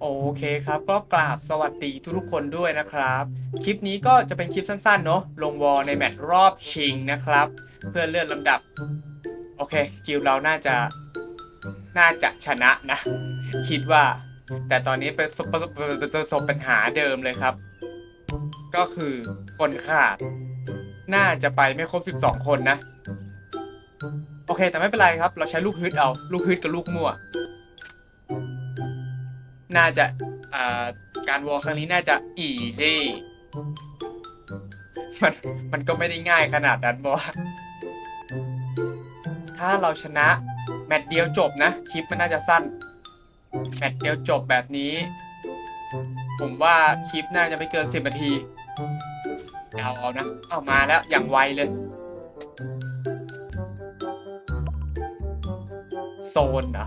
โอเคครับ ก็กราบสวัสดีทุกๆคนด้วยนะครับ คลิปนี้ก็จะเป็นคลิปสั้นๆ เนอะลงวอลในแมตช์รอบชิงนะครับ เพื่อเลื่อนลำดับ โอเคกิลเราน่าจะน่าจะชนะนะ คิดว่า แต่ตอนนี้เป็นประสบประสบปัญหาเดิมเลยครับ ก็คือคนขาด น่าจะไปไม่ครบ 12 คนนะ โอเค แต่ไม่เป็นไรครับ เราใช้ลูกฮึดเอา ลูกฮึดกับลูกมั่ว น่าจะอ่าการวอลครั้งนี้น่าจะอีซี่มันมันก็ไม่ได้ง่ายขนาดนั้นบอสถ้าเราชนะ แมตช์เดียวจบนะ คลิปมันน่าจะสั้น แมตช์เดียวจบแบบนี้ ผมว่าคลิปน่าจะไม่เกิน 10นาทีเอาเอานะเอามาแล้วอย่างไวเลย โซนเหรอะ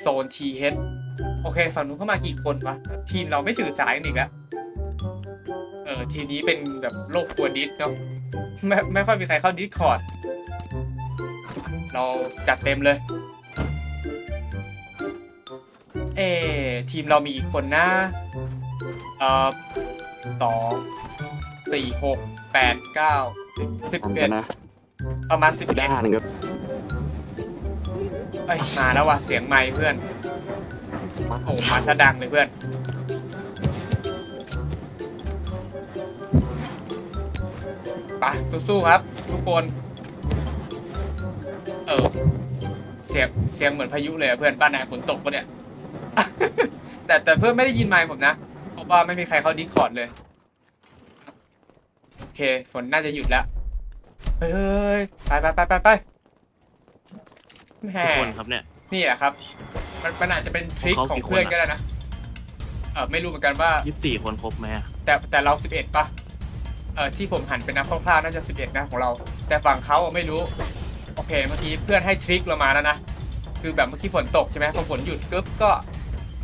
โซน TH โอเค ฝั่งนู้นเข้ามากี่คนวะ ทีมเราไม่สื่อสารกันอีกแล้ว เออ ทีนี้เป็นแบบโลกตัวดิสเนาะไม่ไม่ค่อยมีใครเข้าดิสคอร์ด เราจัดเต็มเลย เออทีมเรามีกี่คนนะเอ่อสองสี่หกแปดเก้าสิบผมเอ็ดจะนะประมาณสิบเอ็ดด้านหนึ่งครับเอ้ยมาแล้วว่ะ เสียงไมค์เพื่อน โอ้มาซะดังเลยเพื่อน ไปสู้ๆครับ ทุกคน เออ เสียงเสียงเหมือนพายุเลยอะเพื่อน บ้านนายฝนตกปะเนี่ย แต่แต่เพื่อนไม่ได้ยินไมค์ผมนะ เพราะว่าไม่มีใครเข้าดิสคอร์ดเลย โอเค ฝนน่าจะหยุดแล้ว เฮ้ย ไปไปไปไปไปแหทุกมคนครับเนี่ย นี่แหละครับ มันมันอาจจะเป็นทริคของขเขาองกี่คนเพื่อนอะก็ได้นะเออไม่รู้เหมือนกันว่า ยี่สิบสี่คนครบไหมอะแต่แต่เราสิบเอ็ดป่ะเออที่ผมหันไปนับคร่าวๆน่าจะสิบเอ็ดนะของเรา แต่ฝั่งเขาอะไม่รู้ โอเคเมื่อกี้เพื่อนให้ทริคเรามาแล้วนะ คือแบบเมื่อกี้ฝนตกใช่ไหมพอฝนหยุดปุ๊บก็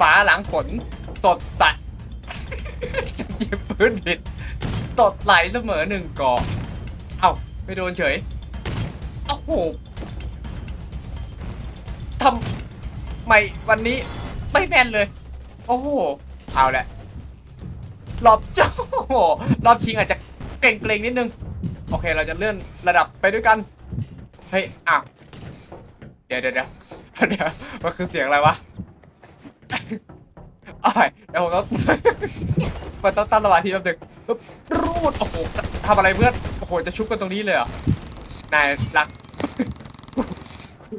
ฟ้าหลังฝน สดใส จะหยิบพื้นผิดตดไหลเสมอหนึ่งก่อเอ้าไม่โดนเฉย โอ้โหทำ ไม่วันนี้ไม่แมนเลย โอ้โห เอาแหละรอบเจ้าโอ้โหรอบชิงอาจจะเกรงๆนิดนึง โอเคเราจะเลื่อนระดับไปด้วยกัน เฮ้ย อ้าว เดี๋ยวเดี๋ยวเดี๋ยวเดี๋ยวมันคือเสียงอะไรวะอ้ายเดี๋ยวผมต้องมันต้องตั้งสมาธิแป๊บนึงรูด โอ้โหทำอะไรเพื่อน โอ้โห จะชุบกันตรงนี้เลยเหรอนายรัก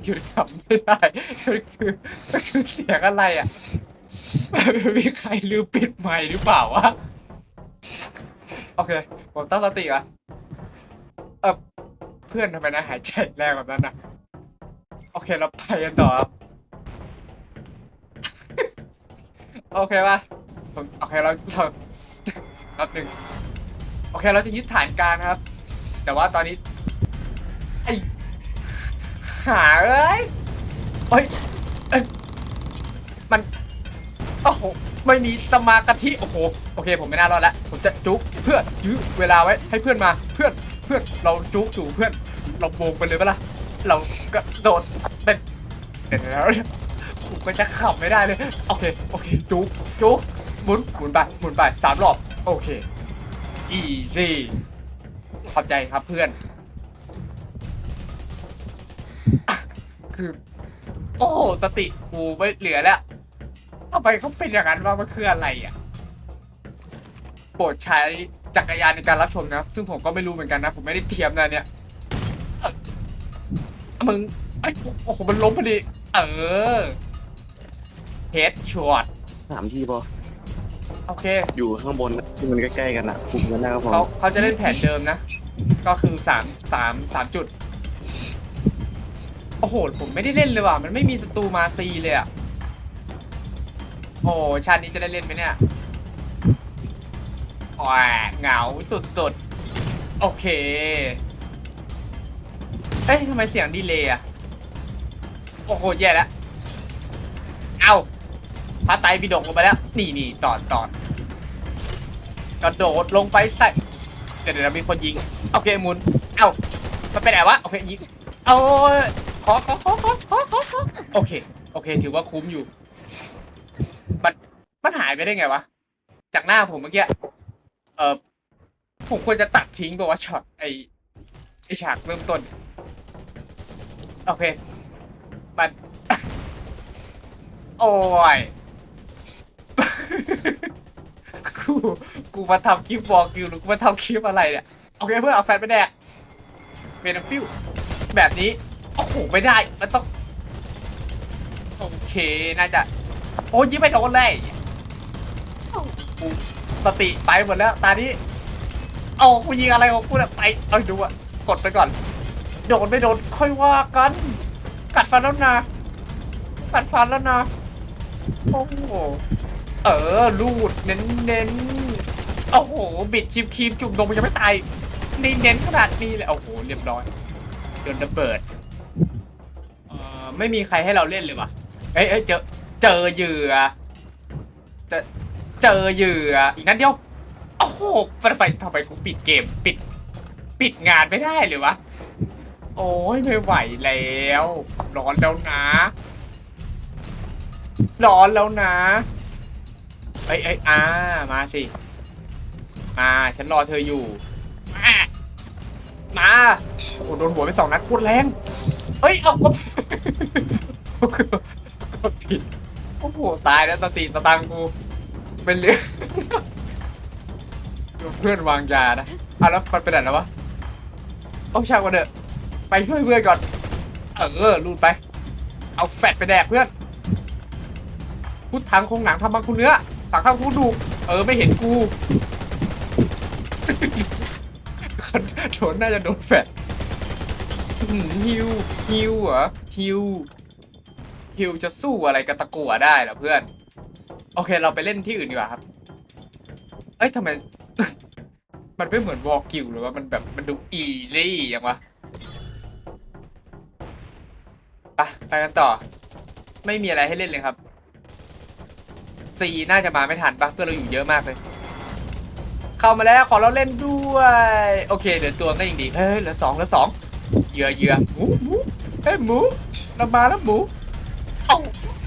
หยุดขำไม่ได้คือคือคือเสียงอะไรอะ มีใครลืมปิดไมค์หรือเปล่าวะ โอเค ผมตั้งสติก่อนเออเพื่อนทำไมนะหายใจแรงแบบนั้นนะโอเค เราไปกันต่อครับ โอเคป่ะผมโอเคเราเราแป๊บหนึ่ง โอเค เราจะยึดฐานกลางนะครับ แต่ว่าตอนนี้ ไอ หาเอ้ยเอ้ยเอ้ยมันโอ้โหไม่มีสมากะทิโอ้โหโอเค ผมไม่น่ารอดล้วผมจะจุกเพื่อนยื้อเวลาไว้ให้เพื่อนมาเพื่อนเพื่อนเราจุกอยู่เพื่อนเราโบกไปเลยปะล่ะเราก็โดดเป็นเดี๋ยวแล้วผมก็จะขับไม่ได้เลยโอเคโอเคจุกจุกหมุนหมุนไปหมุนไปสามรอบโอเคอีซี่ขอบใจครับเพื่อน คือ โอ้โหสติกูไม่เหลือแล้วทำไมเขาเป็นอย่างนั้นวะมันคืออะไรอะ โปรดใช้จักรยานในการรับชมนะ ซึ่งผมก็ไม่รู้เหมือนกันนะ ผมไม่ได้เทียมนะเนี่ยเอ้ามึงไอ้ยโอ้โหมันล้มพอดีเออเฮดช็อตสามที่พอโอเค อยู่ข้างบนที่มันใกล้ๆกันอะคุมกันได้ก็พอเขาเขาจะเล่นแผนเดิมนะ ก็คือสามสามสามจุด โอ้โห ผมไม่ได้เล่นเลยว่ะ มันไม่มีศัตรูมาซีเลยอะ โอ้ชาตินี้จะได้เล่นไหมเนี่ยแหวเหงาสุดๆ โอเค เอ้ยทำไมเสียงดีเลยอะ โอ้โห แย่แล้ว เอาพระไตรปิฎกลงไปแล้ว นี่นี่ตอนตอนกระโดดลงไปใส่ เดี๋ยวเดี๋ยวมีคนยิง โอเคหมุน เอ้ามันไปไหนวะ โอเคยิง เอา ขอขอขอขอขอขอขอโอเค โอเค ถือว่าคุ้มอยู่ายไปได้ไงวะ จากหน้าผมเมื่อกี้ เออผมควรจะตัดทิ้งบอกว่าช็อตไอไอฉากเริ่มต้น โอเค มัน โอ้ย กู กูมาทำคลิปบอกกิวหรือกูมาทำคลิปอะไรเนี่ย โอเคเพื่อนเอาแฟนไปแดกเมนปิ้ว แบบนี้ โอ้โหไม่ได้มันต้องโอเคน่าจะ โอ้ยยิงไม่โดนเลยสติไปหมดแล้วตานี้เอากูยิงอะไรของกูเนี่ยไปเอาดูอะกดไปก่อน โดนไม่โดนค่อยว่ากัน กัดฟันแล้วนะกัดฟันแล้วนะโอ้โหเออลูดเน้นเน้นโอ้โหบิดชิมครีมจุ่มนมยังไม่ตายนี่เน้นขนาดนี้เลยโอ้โหเรียบร้อยโดนระเบิด ไม่มีใครให้เราเล่นเลยวะเอ้ยเอ้ยเจอเจอเหยื่อเจอเจอเหยื่ออีกนัดเดียวโอ้โหทำไมทำไมกูปิดเกมปิด ปิดงานไม่ได้เลยวะโอ้ยไม่ไหวแล้วร้อนแล้วนะร้อนแล้วนะเอ้ยเอ้ยอ่ามาสิมาฉันรอเธออยู่มามาโอ้โหโดนหัวไปสองนัดโคตรแรงเฮ้ยเอาก็ก็ ผิดโอ้โหตายแล้วสติสตังกูเป็นเรื่องเพื่อนวางยานะอะแล้วมันไปไหนแล้ววะเอาช่างมันเถอะไปช่วยเพื่อนก่อนเออรูดไป เอาแฟตไปแดกเพื่อนพุทธังคงหนังทำบางคุณเนื้อสังข้าวทุดูเออไม่เห็นกูโดนน่าจะโดนแฟตอื้อหือฮิวฮิวเหรอ ฮิวฮิวจะสู้อะไรกับตะกั่วได้เหรอเพื่อน โอเคเราไปเล่นที่อื่นดีกว่าครับ เอ้ยทำไม มันไม่เหมือนวอลกิวหรือว่ามันแบบมันดูอีซี่ย่างวะไปไปกันต่อ ไม่มีอะไรให้เล่นเลยครับซีน่าจะมาไม่ทันปะเพื่อนเราอยู่เยอะมากเลย เข้ามาแล้วขอเราเล่นด้วย โอเคเหลือตัวก็ยังดี เฮ้ยเหลือสองเหลือสองเยื่อเยือหมูหมู เฮ้ยหมูเรามาแล้วหมูเอา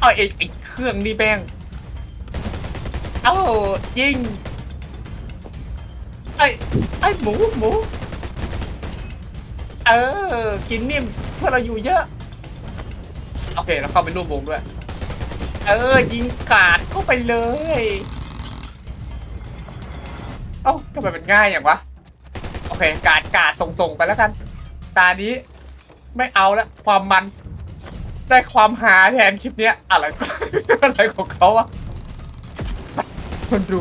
เอาไอ้ไอ้เครื่องนี่แป้งเอายิงไอ้ไอ้หมูหมูเออกินนิ่มเพื่อเราอยู่เยอะ โอเคเราเข้าไปร่วมวงด้วย เออ ยิงกาดเข้าไปเลย เอ้าทำไมมันง่ายอย่างวะ โอเค กาดกาดส่งๆไปแล้วกัน ตานี้ ไม่เอาละความมัน ได้ความหาแทนคลิปเนี้ยอะไรอะไรของเขาอะมันดู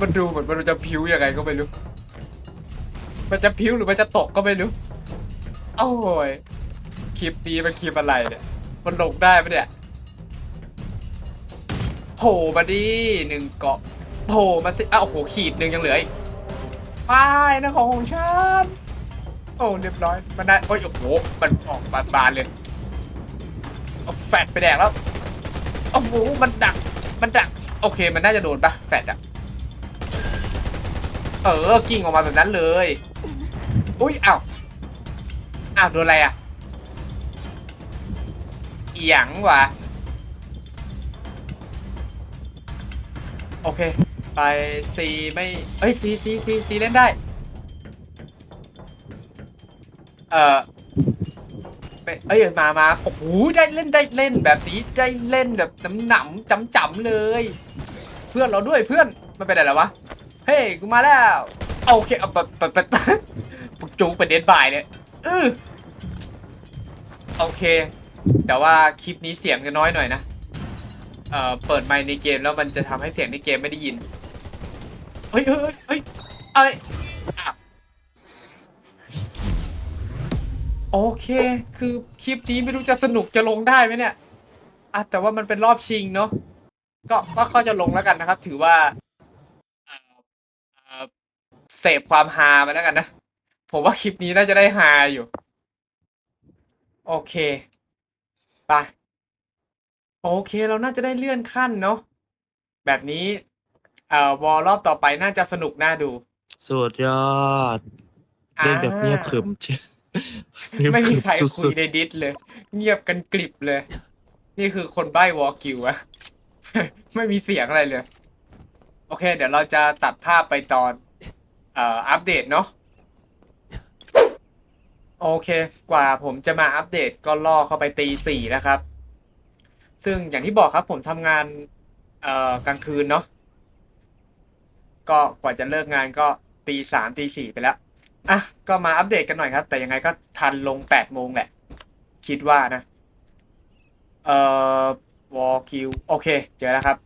มันดูเหมือนมันจะพิ้วยังไงก็ไม่รู้ มันจะพิ้วหรือมันจะตกก็ไม่รู้โอ้ยคลิปนี้มันคลิปอะไรเนี่ย มันลงได้ปะเนี่ยโผล่มาดิหนึ่งเกาะโผล่มาสิอ้าวโอ้โหขีดหนึ่งยังเหลืออีกไปนะของของฉัน โอ้เรียบร้อย มันได้โอ้ยโอ้โหมันออกบานๆเลยเอาแฟดไปแดกแล้วโอ้โหมันดักมันดัก โอเคมันน่าจะโดนปะแฟดอะเออกิ่งออกมาแบบนั้นเลย อุ้ยอ้าวอ้าวโดนอะไรอะอีหยังวะโอเค ไปซีไม่เอ้ยซีซีซีซีเล่นได้ เออไปเอ้ยมามาโอ้โหได้เล่นได้เล่นแบบนี้ได้เล่นแบบน้ำหนำจำจำเลย เพื่อนเราด้วยเพื่อนมันไปไหนแล้ววะเฮ้ยกูมาแล้วโอเคเอาไปไปไปปุกจูไปเดนบายเลยเออโอเค แต่ว่าคลิปนี้เสียงจะน้อยหน่อยนะเอ่อเปิดไมค์ในเกมแล้วมันจะทำให้เสียงในเกมไม่ได้ยินเฮ้ยเฮ้ยเฮ้ยเฮ้ยเอ้ยอ้าว โอเค คือคลิปนี้ไม่รู้จะสนุกจะลงได้ไหมเนี่ยอะแต่ว่ามันเป็นรอบชิงเนาะ ก็ก็ก็จะลงแล้วกันนะครับ ถือว่าเอ่อเอ่อเสพความฮามาแล้วกันนะ ผมว่าคลิปนี้น่าจะได้ฮาอยู่ โอเค ไป โอเคเราน่าจะได้เลื่อนขั้นเนาะ แบบนี้ เอ่อวอลรอบต่อไปน่าจะสนุกน่าดู สุดยอด เล่นแบบเงียบขรึมเชียวเงียบ ไม่ขมีรึมใครคุสุยดในดิสเลย เงียบกันกลิบเลย นี่คือคนใบ้วอลกิวอะไม่มีเสียงอะไรเลย โอเค เดี๋ยวเราจะตัดภาพไปตอนเอ่ออัปเดตเนาะโอเค กว่าผมจะมาอัปเดตก็ล่อเข้าไปตีสี่แล้วครับ ซึ่งอย่างที่บอกครับผมทำงานเอ่อกลางคืนเนาะก็กว่าจะเลิกงานก็ตีสามตีสี่ไปแล้ว อะก็มาอัปเดตกันหน่อยครับ แต่ยังไงก็ทันลงแปดโมงแหละ คิดว่านะ เอ่อวอลคิวโอเค เจอแล้วครับ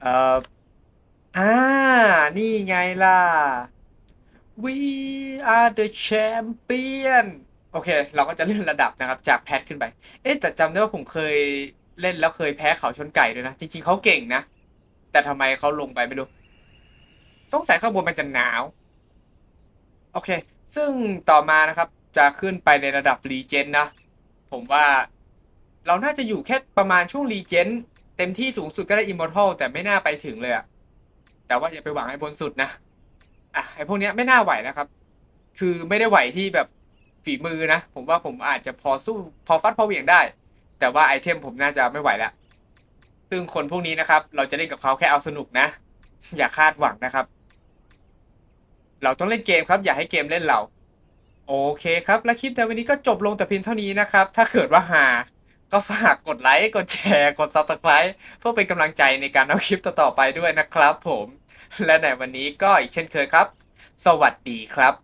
เอ่ออ่า นี่ไงล่ะ We are the champion โอเค เราก็จะเลื่อนระดับนะครับ จากแพทขึ้นไป เอ๊ะ แต่จำได้ว่าผมเคยเล่นแล้วเคยแพ้เขาชนไก่ด้วยนะ จริง ๆเขาเก่งนะ แต่ทำไมเขาลงไปไม่รู้สงสัยข้างบนมันจะหนาว โอเค ซึ่งต่อมานะครับ จะขึ้นไปในระดับรีเจนนะ ผมว่าเราน่าจะอยู่แค่ประมาณช่วงรีเจนเต็มที่สูงสุดก็ได้อิมมอร์ทัลแต่ไม่น่าไปถึงเลยอะแต่ว่าอย่าไปหวังไอ้บนสุดนะ อะไอ้พวกเนี้ยไม่น่าไหวนะครับ คือไม่ได้ไหวที่แบบฝีมือนะ ผมว่าผมอาจจะพอสู้พอฟัดพอเหวี่ยงได้ แต่ว่าไอเทมผมน่าจะไม่ไหวล้วซึ่งคนพวกนี้นะครับ เราจะเล่นกับเขาแค่เอาสนุกนะ อย่าคาดหวังนะครับ เราต้องเล่นเกมครับอย่าให้เกมเล่นเรา โอเคครับ และคลิปในวันนี้ก็จบลงแต่เพียงเท่านี้นะครับ ถ้าเกิดว่าหาก็ฝากกดไลค์กดแชร์กด Subscribe เพื่อเป็นกำลังใจในการทำคลิปต่อๆไปด้วยนะครับผม และในวันนี้ก็อีกเช่นเคยครับ สวัสดีครับ